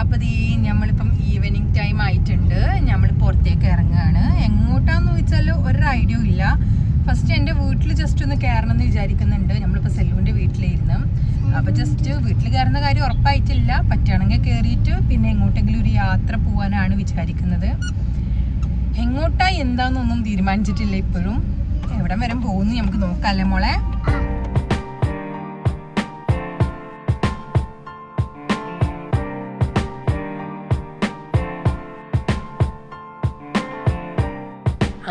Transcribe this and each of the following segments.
അപ്പൊ ഈ നമ്മളിപ്പം ഈവനിങ് ടൈം ആയിട്ടുണ്ട്. നമ്മൾ പുറത്തേക്ക് ഇറങ്ങുകയാണ് എങ്ങോട്ടാന്ന് ചോദിച്ചാൽ ഒരു ഐഡിയ ഇല്ല. ഫസ്റ്റ് എന്റെ വീട്ടിൽ ജസ്റ്റ് ഒന്ന് കയറണം എന്ന് വിചാരിക്കുന്നുണ്ട്. നമ്മളിപ്പോൾ സെല്ലുവിന്റെ വീട്ടിലിരുന്ന് അപ്പൊ ജസ്റ്റ് വീട്ടിൽ കയറുന്ന കാര്യം ഉറപ്പായിട്ടില്ല. പറ്റുകയാണെങ്കിൽ കയറിയിട്ട് പിന്നെ എങ്ങോട്ടെങ്കിലും ഒരു യാത്ര പോകാനാണ് വിചാരിക്കുന്നത്. എങ്ങോട്ടാ എന്താന്നൊന്നും തീരുമാനിച്ചിട്ടില്ല ഇപ്പോഴും. എവിടം വരെ പോകുന്നു നമുക്ക് നോക്കാല്ലേ മോളെ?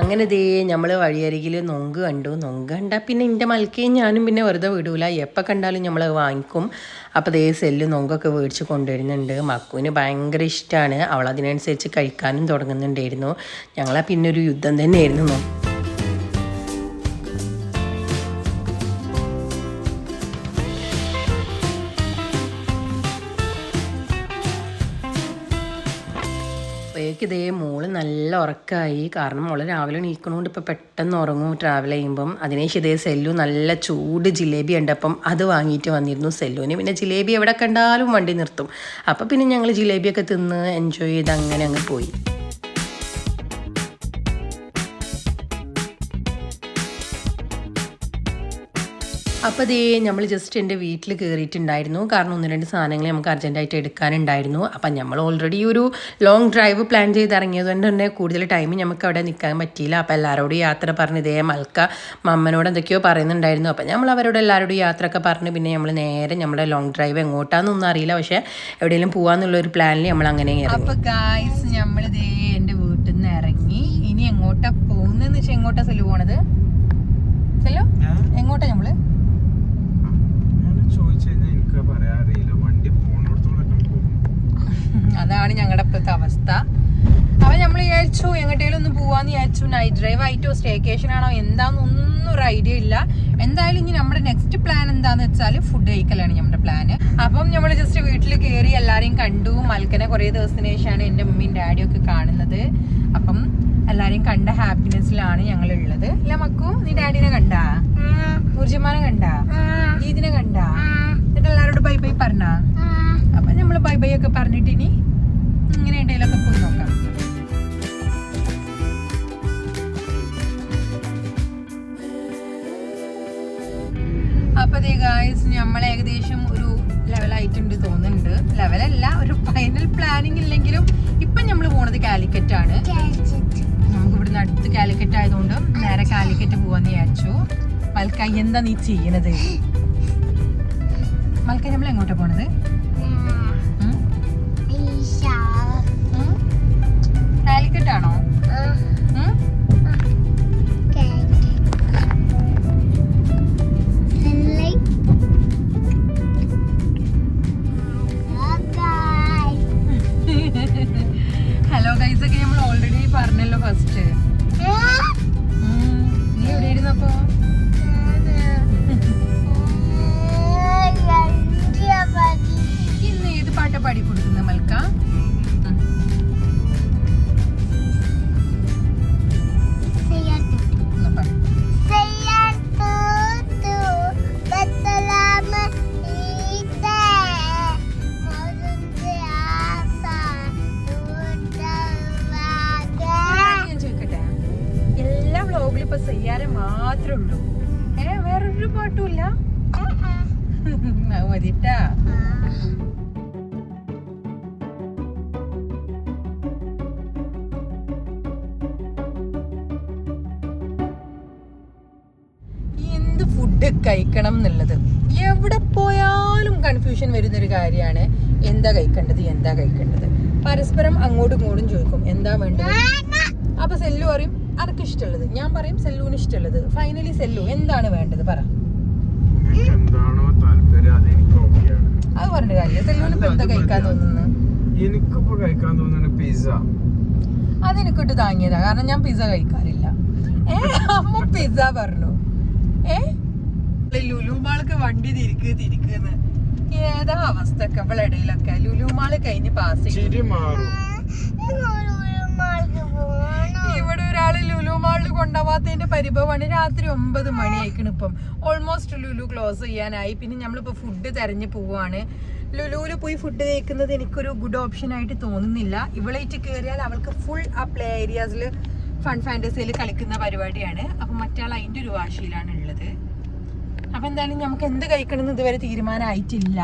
അങ്ങനെ ദേ നമ്മൾ വഴിയരികിൽ നൊങ്ക് കണ്ടു. നൊങ്ക് കണ്ടാൽ പിന്നെ എന്റെ മൽക്കയും ഞാനും പിന്നെ വെറുതെ വിടൂല. എപ്പോൾ കണ്ടാലും നമ്മൾ വാങ്ങിക്കും. അപ്പോൾ ദേ സെല്ല് നൊങ്കൊക്കെ മേടിച്ച് കൊണ്ടുവരുന്നുണ്ട്. മക്കുവിന് ഭയങ്കര ഇഷ്ടമാണ് അവൾ അതിനനുസരിച്ച് കഴിക്കാനും തുടങ്ങുന്നുണ്ടായിരുന്നു. ഞങ്ങളാ പിന്നെ ഒരു യുദ്ധം തന്നെയായിരുന്നു. ഇതേ മോൾ നല്ല ഉറക്കമായി കാരണം മോൾ രാവിലെ എണീക്കണോണ്ട് ഇപ്പം പെട്ടെന്ന് ഉറങ്ങും ട്രാവൽ ചെയ്യുമ്പം. അതിനേശം ഇതേ സെല്ലു നല്ല ചൂട് ജിലേബി ഉണ്ട്. അപ്പം അത് വാങ്ങിയിട്ട് വന്നിരുന്നു സെല്ലുവിന്. പിന്നെ ജിലേബി എവിടെ കണ്ടാലും വണ്ടി നിർത്തും. അപ്പം പിന്നെ ഞങ്ങൾ ജിലേബിയൊക്കെ തിന്ന് എൻജോയ് ചെയ്ത് അങ്ങനെ അങ്ങ് പോയി. അപ്പോൾ ദേ നമ്മൾ ജസ്റ്റ് എന്റെ വീട്ടിൽ കയറിയിട്ടുണ്ടായിരുന്നു കാരണം ഒന്ന് രണ്ട് സാധനങ്ങൾ നമുക്ക് അർജന്റായിട്ട് എടുക്കാനുണ്ടായിരുന്നു. അപ്പം നമ്മൾ ഓൾറെഡി ഒരു ലോങ് ഡ്രൈവ് പ്ലാൻ ചെയ്ത് ഇറങ്ങിയത് കൊണ്ട് തന്നെ കൂടുതൽ ടൈം നമുക്ക് അവിടെ നിൽക്കാൻ പറ്റിയില്ല. അപ്പോൾ എല്ലാവരോടും യാത്ര പറഞ്ഞ് ഇതേ മൽക്ക മമ്മനോട് എന്തൊക്കെയോ പറയുന്നുണ്ടായിരുന്നു. അപ്പം നമ്മൾ അവരോട് എല്ലാവരോടും യാത്രയൊക്കെ പറഞ്ഞ് പിന്നെ നമ്മൾ നേരെ നമ്മുടെ ലോങ് ഡ്രൈവ് എങ്ങോട്ടാണെന്നൊന്നും അറിയില്ല. പക്ഷേ എവിടെയെങ്കിലും പോകാമെന്നുള്ള ഒരു പ്ലാനിൽ നമ്മൾ അങ്ങനെ അപ്പൊ ഗായ്സ് നമ്മൾ ഇതേ എന്റെ വീട്ടിൽ നിന്ന് ഇറങ്ങി ഇനി എങ്ങോട്ടാണ് പോകുന്നതെന്ന് വെച്ചാൽ എങ്ങോട്ടാണ് സെലു പോണത്? സെലു എങ്ങോട്ടാ നമ്മൾ അതാണ് ഞങ്ങളുടെ ഇപ്പോഴത്തെ അവസ്ഥ. അപ്പൊ നമ്മൾ വിചാരിച്ചു എങ്ങോട്ടേലും ഒന്ന് പോവാന്ന് വിചാരിച്ചു നൈറ്റ് ഡ്രൈവ് ആയിട്ടോ സ്റ്റേക്കേഷൻ ആണോ എന്താന്നൊന്നും ഒരു ഐഡിയ ഇല്ല. എന്തായാലും ഇനി നമ്മുടെ നെക്സ്റ്റ് പ്ലാൻ എന്താന്ന് വെച്ചാൽ ഫുഡ് കഴിക്കലാണ് നമ്മുടെ പ്ലാൻ അപ്പം നമ്മൾ ജസ്റ്റ് വീട്ടിൽ കയറി എല്ലാരെയും കണ്ടു. മൽക്കനെ കുറേ ദിവസത്തിന് ശേഷമാണ് എന്റെ മമ്മിയും ഡാഡിയും ഒക്കെ കാണുന്നത്. അപ്പം എല്ലാരെയും കണ്ട ഹാപ്പിനെസ്സിലാണ് ഞങ്ങൾ ഉള്ളത് ഇല്ല മക്കു നീ ഡാഡിനെ കണ്ടാ? ഊർജമാനെ കണ്ടാ? ഈദിനെ കണ്ടാ? എന്നിട്ട് എല്ലാരോടും ബൈ ബൈ പറഞ്ഞാ? അപ്പൊ നമ്മൾ ബൈ ബൈ ഒക്കെ പറഞ്ഞിട്ട് ഇനി ഇങ്ങനെ ഇടയിലൊക്കെ പോയി നോക്കാം. അപ്പൊ ഗായ്സ് നമ്മൾ ഏകദേശം ഒരു ലെവലായിട്ടുണ്ട് തോന്നുന്നുണ്ട്. ലെവലല്ല ഒരു ഫൈനൽ പ്ലാനിങ് ഇല്ലെങ്കിലും ഇപ്പൊ നമ്മൾ പോണത് കാലിക്കറ്റ് ആണ്. നമുക്ക് ഇവിടുന്ന് അടുത്ത് കാലിക്കറ്റ് ആയതുകൊണ്ട് നേരെ കാലിക്കറ്റ് പോവാന്ന് വിചാരിച്ചു. മൽക്ക എന്താ നീ ചെയ്യണത്? മൽക്ക നമ്മൾ എങ്ങോട്ടാണ് പോണത്? കാലിക്കറ്റ് ആണോ? ഹലോ ഗൈസ് ഒക്കെ നമ്മൾ ഓൾറെഡി പറഞ്ഞല്ലോ ഫസ്റ്റ് നീ എവിടെ ഇരുന്നപ്പോ ഇന്ന് ഏത് പാട്ടാ പാടി കൊടുക്കുന്നത് മൽക്ക? മതിട്ടാ എന്ത് ഫുഡ് കഴിക്കണം എന്നുള്ളത്? എവിടെ പോയാലും കൺഫ്യൂഷൻ വരുന്ന ഒരു കാര്യമാണ് എന്താ കഴിക്കേണ്ടത് എന്താ കഴിക്കേണ്ടത്. പരസ്പരം അങ്ങോട്ടും ഇങ്ങോട്ടും ചോദിക്കും എന്താ വേണ്ടത്? അപ്പൊ സെല്ലു പറയും അനക്ക് ഇഷ്ടമുള്ളത്. ഞാൻ പറയും സെല്ലുവിന് ഇഷ്ടമുള്ളത്. ഫൈനലി സെല്ലു എന്താണ് വേണ്ടത്? പറ. എന്താണോ താല്പര്യം അത് എനിക്ക് ഓക്കെയാണ് അത് പറഞ്ഞ കാര്യം സെല്ലുവിന് എന്താ കഴിക്കാൻ തോന്നുന്നു എനിക്കിപ്പോ കഴിക്കാൻ തോന്നുന്നത് പിസ്സ അതെനിക്കിട്ട് താങ്ങിയതാ. കാരണം ഞാൻ പിസ്സ കഴിക്കാറില്ല. ഏ അമ്മ പിസ്സ പറഞ്ഞു. ഏ? ലുലുമാൾക്ക് വണ്ടി തിരിക്ക് തിരിക്കുന്ന് ഏതാ അവസ്ഥ ഇടയിലൊക്കെ. ലുലുമാൾ കഴിഞ്ഞ് പാസ് ചെയ്തു ചിരി മാറും. ഇവിടെ ഒരാൾ ലുലു മാളിൽ കൊണ്ടുപോകാത്തതിന്റെ പരിഭവമാണ് രാത്രി ഒമ്പത് മണി ആയിക്കണ് ഇപ്പം. ഓൾമോസ്റ്റ് ലുലു ക്ലോസ് ചെയ്യാനായി. പിന്നെ നമ്മളിപ്പോ ഫുഡ് തെരഞ്ഞു പോവാണ്. ലുലുവിൽ പോയി ഫുഡ് കഴിക്കുന്നത് എനിക്കൊരു ഗുഡ് ഓപ്ഷൻ ആയിട്ട് തോന്നുന്നില്ല. ഇവളേറ്റ് കയറിയാൽ അവൾക്ക് ഫുൾ ആ പ്ലേ ഏരിയാസിൽ ഫൺ ഫാന്റസിയിൽ കളിക്കുന്ന പരിപാടിയാണ്. അപ്പം മറ്റാൾ അതിന്റെ ഒരു വാശിയിലാണ് ഉള്ളത്. അപ്പം എന്തായാലും നമുക്ക് എന്ത് കഴിക്കണം എന്ന് ഇതുവരെ തീരുമാനമായിട്ടില്ല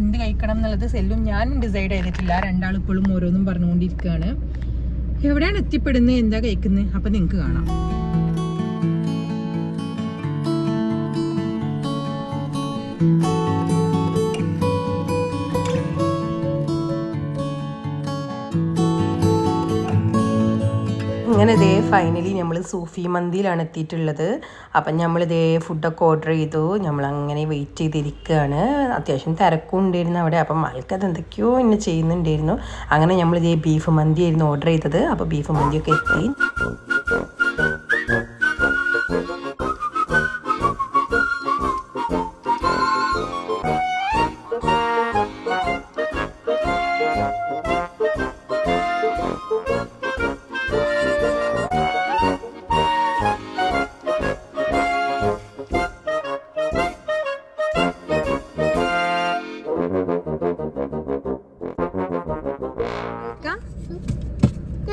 എന്ത് കഴിക്കണം എന്നുള്ളത് സെല്ലും ഞാനും ഡിസൈഡ് ചെയ്തിട്ടില്ല. രണ്ടാൾ ഇപ്പോഴും ഓരോന്നും പറഞ്ഞുകൊണ്ടിരിക്കുകയാണ് എവിടെയാണ് എത്തിപ്പെടുന്നത്? എന്താ കഴിക്കുന്നത് അപ്പൊ നിങ്ങൾക്ക് കാണാം. അങ്ങനെ ഇതേ ഫൈനലി നമ്മൾ സൂഫി മന്തിയിലാണ് എത്തിയിട്ടുള്ളത്. അപ്പം നമ്മൾ ഇതേ ഫുഡൊക്കെ ഓർഡർ ചെയ്തു. നമ്മൾ അങ്ങനെ വെയിറ്റ് ചെയ്തിരിക്കുകയാണ് അത്യാവശ്യം തിരക്കും ഉണ്ടായിരുന്നു അവിടെ. അപ്പം ആൾക്കത് എന്തൊക്കെയോ ഇന്നെ ചെയ്യുന്നുണ്ടായിരുന്നു. അങ്ങനെ നമ്മൾ ഇതേ ബീഫ് മന്തി ആയിരുന്നു ഓർഡർ ചെയ്തത്. അപ്പോൾ ബീഫ് മന്തിയൊക്കെ എത്തി.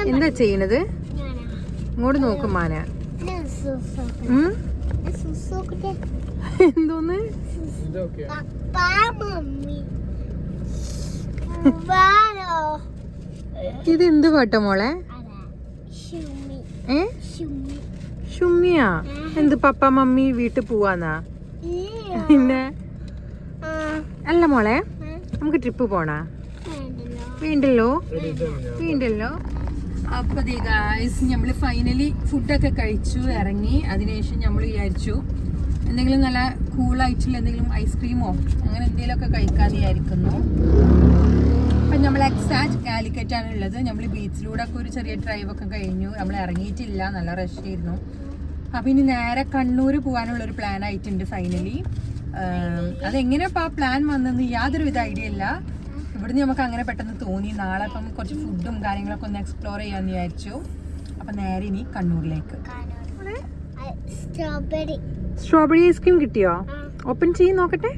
എന്താ ചെയ്യണത് ഇങ്ങോട്ട് നോക്കും മാന? എന്തോന്ന്? ഇത് എന്ത് പാട്ട മോളെ? ഏ? ഷുമ്മിയാ? എന്ത് പപ്പ മമ്മി വീട്ടിൽ പോവാന്നാ? പിന്നെ? അല്ല മോളെ നമുക്ക് ട്രിപ്പ് പോണാ? വീണ്ടല്ലോ? വീണ്ടല്ലോ? അപ്പൊ ഗായ്സ് നമ്മൾ ഫൈനലി ഫുഡൊക്കെ കഴിച്ചു ഇറങ്ങി. അതിനുശേഷം നമ്മൾ വിചാരിച്ചു എന്തെങ്കിലും നല്ല കൂളായിട്ടുള്ള എന്തെങ്കിലും ഐസ്ക്രീമോ അങ്ങനെ എന്തെങ്കിലുമൊക്കെ കഴിക്കാൻ വിചാരിക്കുന്നു. അപ്പം നമ്മൾ എക്സാക്ട് ആണ് ഉള്ളത്. നമ്മൾ ബീച്ചിലൂടെ ഒക്കെ ഒരു ചെറിയ ഡ്രൈവ് ഒക്കെ കഴിഞ്ഞു. നമ്മൾ ഇറങ്ങിയിട്ടില്ല നല്ല റഷ് ആയിരുന്നു. അപ്പം ഇനി നേരെ കണ്ണൂർ പോകാനുള്ള ഒരു പ്ലാൻ ആയിട്ടുണ്ട് ഫൈനലി അതെങ്ങനെ ഇപ്പം ആ പ്ലാൻ വന്നെന്ന് യാതൊരു വിധ ഐഡിയ ഇല്ല. ഇവിടുന്ന് നമുക്ക് അങ്ങനെ പെട്ടെന്ന് തോന്നി. നാളെ അപ്പം കുറച്ച് ഫുഡും കാര്യങ്ങളൊക്കെ ഒന്ന് എക്സ്പ്ലോർ ചെയ്യാന്ന് വിചാരിച്ചു. അപ്പം നേരെ ഇനി കണ്ണൂരിലേക്ക്. സ്ട്രോബെറി ഐസ്ക്രീം കിട്ടിയോ? ഓപ്പൺ ചെയ്ത് നോക്കട്ടെ.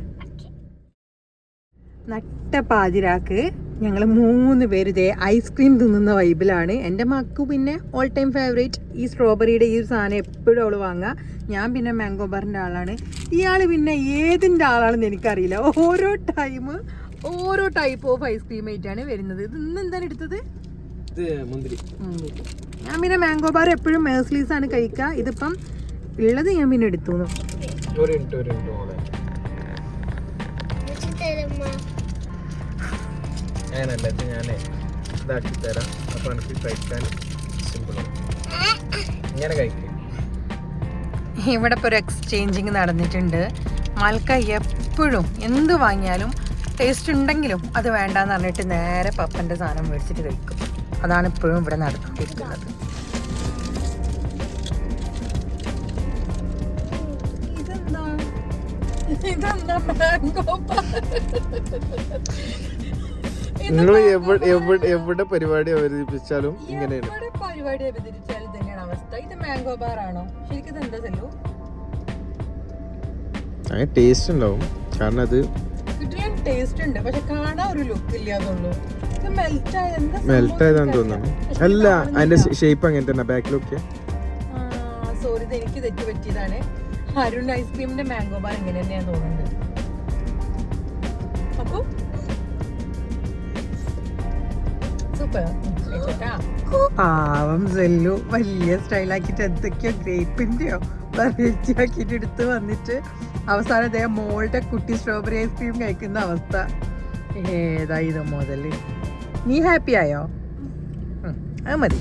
നട്ട പാതിരാക്ക്. ഞങ്ങൾ മൂന്ന് പേര് ഇതേ ഐസ്ക്രീം തിന്നുന്ന വൈബിലാണ് എന്റെ മക്കു പിന്നെ ഓൾ ടൈം ഫേവറേറ്റ് ഈ സ്ട്രോബെറിയുടെ ഈ ഒരു സാധനം എപ്പോഴും അവൾ വാങ്ങുക. ഞാൻ പിന്നെ മാംഗോ ബാറിന്റെ ആളാണ്. ഇയാൾ പിന്നെ ഏതിന്റെ ആളാണെന്ന് എനിക്കറിയില്ല. ഓരോ ടൈം ഓരോ ടൈപ്പ് ഓഫ് ഐസ്ക്രീം ആയിട്ടാണ് വരുന്നത്. ഇത് ഇന്ന് എന്താണ് എടുത്തത്? ഇത് മുന്തിരി. ഞാൻ പിന്നെ മാംഗോ ബാർ എപ്പോഴും മേഴ്സ്ലീസ് ആണ് കഴിക്കുക ഇതിപ്പം ഉള്ളത് ഞാൻ പിന്നെ എടുത്തു. ഇവിടെ ഇപ്പോൾ ഒരു എക്സ്ചേഞ്ചിങ് നടന്നിട്ടുണ്ട്. മൽക്ക എപ്പോഴും എന്ത് വാങ്ങിയാലും ടേസ്റ്റ് ഉണ്ടെങ്കിലും അത് വേണ്ടാന്ന് പറഞ്ഞിട്ട് നേരെ പപ്പന്റെ സാധനം മേടിച്ചിട്ട് കഴിക്കും. അതാണ് ഇപ്പോഴും ഇവിടെ നടത്തിയിരിക്കുന്നത് നിങ്ങൾ എവിടെ പരിപാടി അവതരിപ്പിച്ചാലും ഇങ്ങനെയാണ് പരിപാടി അവതരിപ്പിച്ചാലും തന്നെയാണ് അവസ്ഥ. ഇത് മാംഗോ ബാർ ആണോ? ശരിക്കും എന്താ ടേസ്റ്റ് ഉണ്ടാവും. കാരണം അത് കിട്ടിയാൻ ടേസ്റ്റ് ഉണ്ട്. പക്ഷെ കാണാൻ ഒരു ലുക്ക് ഇല്ലാന്നുള്ളൂ ഇത് മെൽറ്റ് ആയ മെൽറ്റ് ആയതാന്ന് തോന്നുന്നു. അല്ല അതിന്റെ ഷേപ്പ് അങ്ങനെ തന്നെ ബാക്കിലൊക്കെ സോറി ഇത് എനിക്ക് തെറ്റ് പറ്റിയതാണ്. അരുൺ ഐസ്ക്രീമിന്റെ മാംഗോ ബാർ ഇങ്ങനെ തന്നെയാണ് തോന്നുന്നത് അപ്പൊ? സൂപ്പർ പാവം സെല്ലു വലിയ സ്റ്റൈലാക്കിട്ട് എന്തൊക്കെയോ ഗ്രേപ്പിന്റെയോ വെറൈറ്റി ആക്കിയിട്ട് എടുത്ത് വന്നിട്ട് അവസാനം അദ്ദേഹം മോളുടെ കുട്ടി സ്ട്രോബെറി ഐസ്ക്രീം കഴിക്കുന്ന അവസ്ഥ. ഏതായി ഇത് മുതൽ നീ ഹാപ്പി ആയോ? അത് മതി.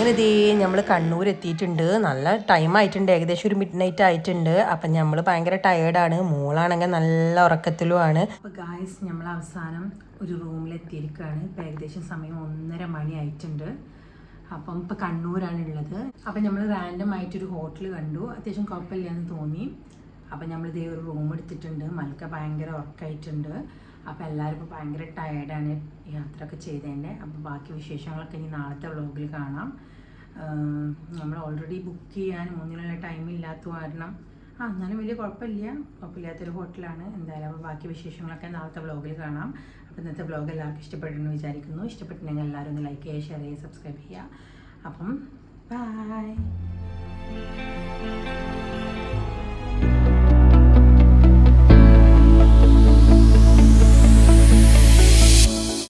അങ്ങനെ ഇതേ നമ്മൾ കണ്ണൂർ എത്തിയിട്ടുണ്ട് നല്ല ടൈം ആയിട്ടുണ്ട്. ഏകദേശം ഒരു മിഡ് നൈറ്റ് ആയിട്ടുണ്ട്. അപ്പം നമ്മൾ ഭയങ്കര ടയേർഡാണ് മോളാണെങ്കിൽ നല്ല ഉറക്കത്തിലുമാണ്. അപ്പോൾ ഗായ്സ് നമ്മൾ അവസാനം ഒരു റൂമിൽ എത്തിയിരിക്കുകയാണ് ഇപ്പം ഏകദേശം സമയം ഒന്നര മണി ആയിട്ടുണ്ട്. അപ്പം ഇപ്പം കണ്ണൂരാണ് ഉള്ളത് അപ്പം നമ്മൾ റാൻഡം ആയിട്ടൊരു ഹോട്ടൽ കണ്ടു. അത്യാവശ്യം കുഴപ്പമില്ല എന്ന് തോന്നി. അപ്പം നമ്മൾ ഇതേ ഒരു റൂം എടുത്തിട്ടുണ്ട്. മൽക്ക ഭയങ്കര ഉറക്കമായിട്ടുണ്ട് അപ്പോൾ എല്ലാവരും ഇപ്പോൾ ഭയങ്കര ടയേർഡാണ് യാത്രയൊക്കെ ചെയ്തതിന്റെ അപ്പോൾ ബാക്കി വിശേഷങ്ങളൊക്കെ ഇനി നാളത്തെ വ്ളോഗിൽ കാണാം. നമ്മൾ ഓൾറെഡി ബുക്ക് ചെയ്യാൻ മൂന്നിനുള്ള ടൈം ഇല്ലാത്ത കാരണം. ആ എന്നാലും വലിയ കുഴപ്പമില്ല. കുഴപ്പമില്ലാത്തൊരു ഹോട്ടലാണ് എന്തായാലും അപ്പോൾ ബാക്കി വിശേഷങ്ങളൊക്കെ നാളത്തെ വ്ളോഗിൽ കാണാം. അപ്പോൾ ഇന്നത്തെ വ്ളോഗ് എല്ലാവർക്കും ഇഷ്ടപ്പെട്ടെന്ന് വിചാരിക്കുന്നു. ഇഷ്ടപ്പെട്ടിട്ടുണ്ടെങ്കിൽ എല്ലാവരും ഒന്ന് ലൈക്ക് ചെയ്യുക ഷെയർ ചെയ്യുക സബ്സ്ക്രൈബ് ചെയ്യുക. അപ്പം ബൈ